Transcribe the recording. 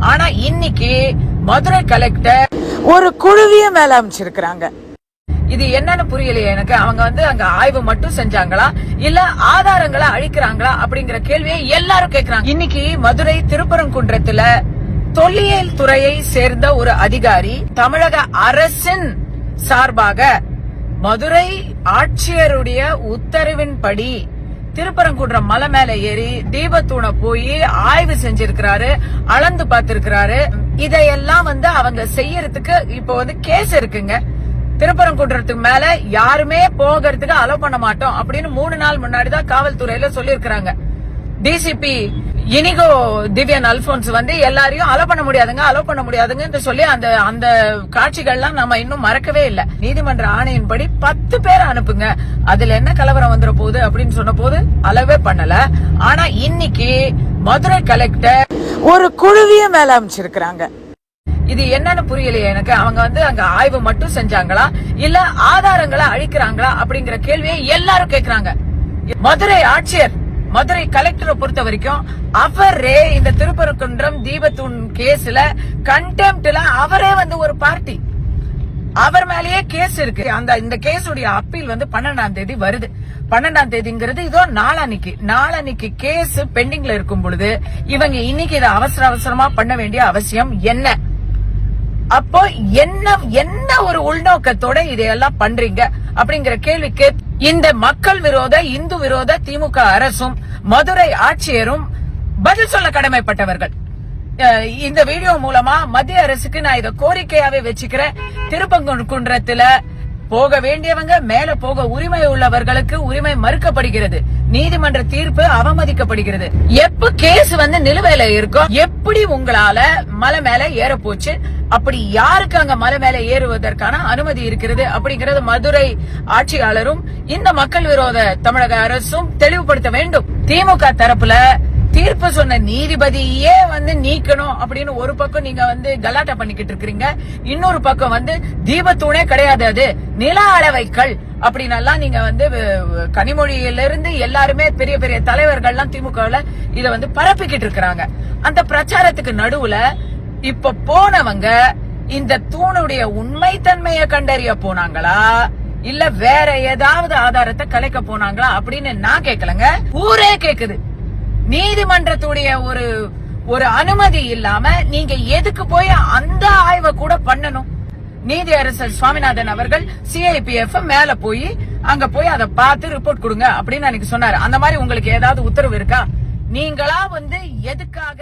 ஆனா இன்னைக்கு மதுரை கலெக்டர் ஒரு குழுவிய மேல அமைச்சிருக்கிறாங்க. இது என்னன்னு புரியலையே எனக்கு. அவங்க வந்து அங்க ஆய்வு மட்டும் செஞ்சாங்களா? இல்ல ஆதாரங்களை அழிக்கிறாங்களா அப்படிங்கிற கேள்வியை எல்லாரும் கேக்குறாங்க. இன்னைக்கு மதுரை திருப்பரங்குன்றத்துல தொல்லியல் துறையை சேர்ந்த ஒரு அதிகாரி தமிழக அரசின் சார்பாக மதுரை ஆட்சியருடைய உத்தரவின்படி திருப்பரங்குன்றம் மலை மேல ஏறி தீபத்தூணை போய் ஆய்வு செஞ்சிருக்கிறாரு அளந்து பார்த்திருக்கிறாரு. இதையெல்லாம் வந்து அவங்க செய்யறதுக்கு இப்போ வந்து கேஸ் இருக்குங்க. திருப்பரங்குன்றத்துக்கு மேல யாருமே போகிறதுக்கு அலோ பண்ண மாட்டோம் அப்படின்னு மூணு நாள் முன்னாடி தான் காவல்துறையில சொல்லியிருக்கிறாங்க. டிசிபி இனிகோ திவ்யன் அல்போன்ஸ் வந்து எல்லாரையும் அலோ பண்ண முடியாதுங்க அலோ பண்ண முடியாதுங்க சொல்லி அந்த அந்த காட்சிகள்லாம் நம்ம இன்னும் மறக்கவே இல்லை. நீதிமன்ற ஆணையின்படி பத்து பேர் அனுப்புங்க. அதுல என்ன கலவரம் வந்துட போகுது அப்படின்னு சொன்ன போது அளவே பண்ணல. ஆனா இன்னைக்கு மதுரை கலெக்டர் ஒரு குழுவிய மேல அமைச்சிருக்கிறாங்க இது என்னன்னு புரியலையே எனக்கு. அவங்க வந்து அங்க ஆய்வு மட்டும் செஞ்சாங்களா? இல்ல ஆதாரங்களை அழிக்கிறாங்களா அப்படிங்கிற கேள்வியை எல்லாரும் கேக்குறாங்க. மதுரை ஆட்சியர் மதுரை கலெக்டரை பொறுத்த வரைக்கும் அவரே இந்த திருப்பரங்குன்றம் தீபத்தூண் கேஸ்ல கண்டெம்ட்ல அவரே வந்து ஒரு பார்ட்டி அவர் மேலேயே கேஸ் இருக்கு. அந்த இந்த கேஸுடைய அப்பீல் வந்து பன்னெண்டாம் தேதி வருது. பன்னெண்டாம் தேதிங்கிறது இதோ நாளானிக்கு நாளானிக்கு கேஸ் பெண்டிங்ல இருக்கும் பொழுது இவங்க இன்னைக்கு இதை அவசர அவசரமா பண்ண வேண்டிய அவசியம் என்ன? அப்போ என்ன என்ன ஒரு உள்நோக்கத்தோட இதையெல்லாம் பண்றீங்க அப்படிங்கிற கேள்விக்கு இந்த மக்கள் விரோத இந்து விரோத திமுக அரசும் மதுரை ஆட்சியரும் பதில் சொல்ல கடமைப்பட்டவர்கள். இந்த வீடியோ மூலமா மத்திய அரசுக்கு நான் இத கோரிக்கையாவே வச்சுக்கிறேன். திருப்பங்குன்றத்துல போக வேண்டியவங்க மேல போக உரிமை உள்ளவர்களுக்கு உரிமை மறுக்கப்படுகிறது. நீதிமன்ற தீர்ப்பு அவமதிக்கப்படுகிறது. எப்ப கேஸ் வந்து நிலுவையில இருக்கோ எப்படி உங்களால மலை மேல ஏற போச்சு அப்படி யாருக்கு அங்க மலை மேல ஏறுவதற்கான அனுமதி இருக்கிறது அப்படிங்கறது மதுரை ஆட்சியாளரும் இந்த மக்கள் விரோத தமிழக அரசும் தெளிவுபடுத்த வேண்டும். திமுக தரப்புல தீர்ப்பு சொன்ன நீதிபதியே வந்து நீக்கணும் அப்படின்னு ஒரு பக்கம் நீங்க வந்து கலாட்டா பண்ணிக்கிட்டு இருக்கீங்க இன்னொரு பக்கம் வந்து தீபத்தூணே கிடையாது அது. நில அளவைக்கல் அப்படின்னெல்லாம் நீங்க வந்து கனிமொழியிலிருந்து எல்லாருமே பெரிய பெரிய தலைவர்கள்லாம் திமுகவுல இத வந்து பரப்பிக்கிட்டு இருக்கிறாங்க. அந்த பிரச்சாரத்துக்கு நடுவுல இப்ப போனவங்க இந்த தூணுடைய உண்மைத்தன்மையை கண்டறிய போனாங்களா? இல்ல வேற ஏதாவது ஆதாரத்தை கலைக்க போனாங்களா அப்படின்னு நான் கேட்கலங்க ஊரே கேக்குது. நீதிமன்றத்துடைய ஒரு ஒரு அனுமதி இல்லாம நீங்க எதுக்கு போய் அந்த ஆய்வை கூட பண்ணணும்? நீதி அரசர் சுவாமிநாதன் அவர்கள் சிஐபிஎஃப் மேல போய் அங்க போய் அதை பார்த்து ரிப்போர்ட் கொடுங்க அப்படின்னு அன்னைக்கு சொன்னாரு. அந்த மாதிரி உங்களுக்கு ஏதாவது உத்தரவு இருக்கா? நீங்களா வந்து எதுக்காக